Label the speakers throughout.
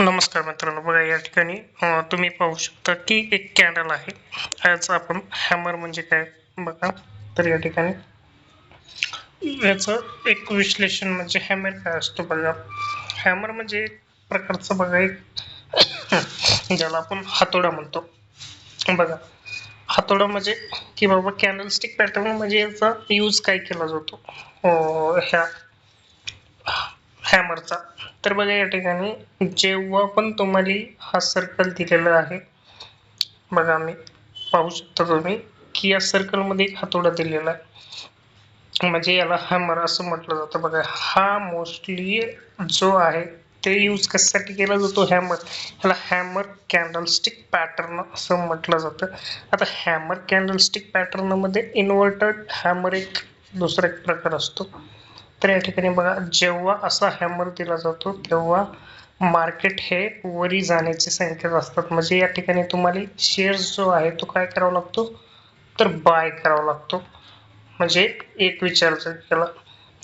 Speaker 1: नमस्कार मित्रांनो बघा या ठिकाणी तुम्ही पाहू शकता की एक कॅन्डल आहे. याचा आपण हॅमर म्हणजे काय बघा तर या ठिकाणी याचं एक विश्लेषण म्हणजे हॅमर काय असतो बघा. हॅमर म्हणजे एक प्रकारचं बघा एक ज्याला आपण हातोडा म्हणतो. बघा हातोडा म्हणजे की बाबा कॅन्डलस्टिक पॅटर्न म्हणजे याचा यूज काय केला जातो? ह्या हॅमरचा तर बघा या ठिकाणी जेव्हा पण तुम्हाला हा सर्कल दिलेला आहे बघा मी पाहू शकता तुम्ही की या सर्कलमध्ये एक हातोडा दिलेला आहे. म्हणजे याला हॅमर असं म्हटलं जातं. बघा हा मोस्टली जो आहे ते यूज कशासाठी केला जातो? हॅमर ह्याला हॅमर कॅन्डलस्टिक पॅटर्न असं म्हटलं जातं. आता हॅमर कॅन्डलस्टिक पॅटर्नमध्ये इन्व्हर्टेड हॅमर एक दुसरा एक प्रकार असतो. तर या ठिकाणी बघा जेव्हा असा हॅमर दिला जातो तेव्हा मार्केट हे वरी जाण्याचे संकेत असतात. म्हणजे या ठिकाणी तुम्हाला शेअर्स जो आहे तो काय करावा लागतो? तर बाय करावा लागतो. म्हणजे एक विचारायचं केला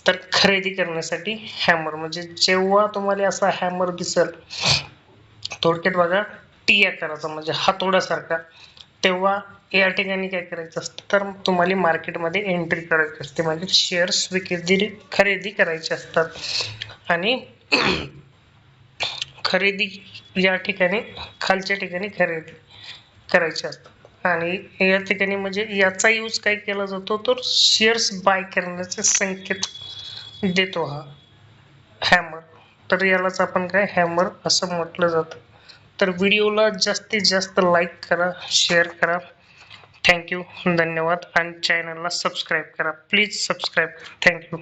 Speaker 1: तर खरेदी करण्यासाठी हॅमर म्हणजे जेव्हा तुम्हाला असा हॅमर दिसेल थोडक्यात बघा टी आकाराचा म्हणजे हातोड्यासारखा. तेव्हा या ठिकाणी काय करायचं असतं? तर तुम्हाला मार्केटमध्ये एंट्री करायची असते. म्हणजे शेअर्स विक्री खरेदी करायचे असतात. आणि खरेदी या ठिकाणी खालच्या ठिकाणी खरेदी करायची असतात. आणि या ठिकाणी म्हणजे याचा यूज काय केला जातो? तर शेअर्स बाय करण्याचे संकेत देतो हा. हॅमर तर यालाच आपण काय? हॅमर असं म्हटलं जातं. तर व्हिडिओला जास्तीत जास्त लाईक करा शेअर करा. थँक्यू धन्यवाद. आणि चॅनलला सबस्क्राईब करा. Please subscribe thank you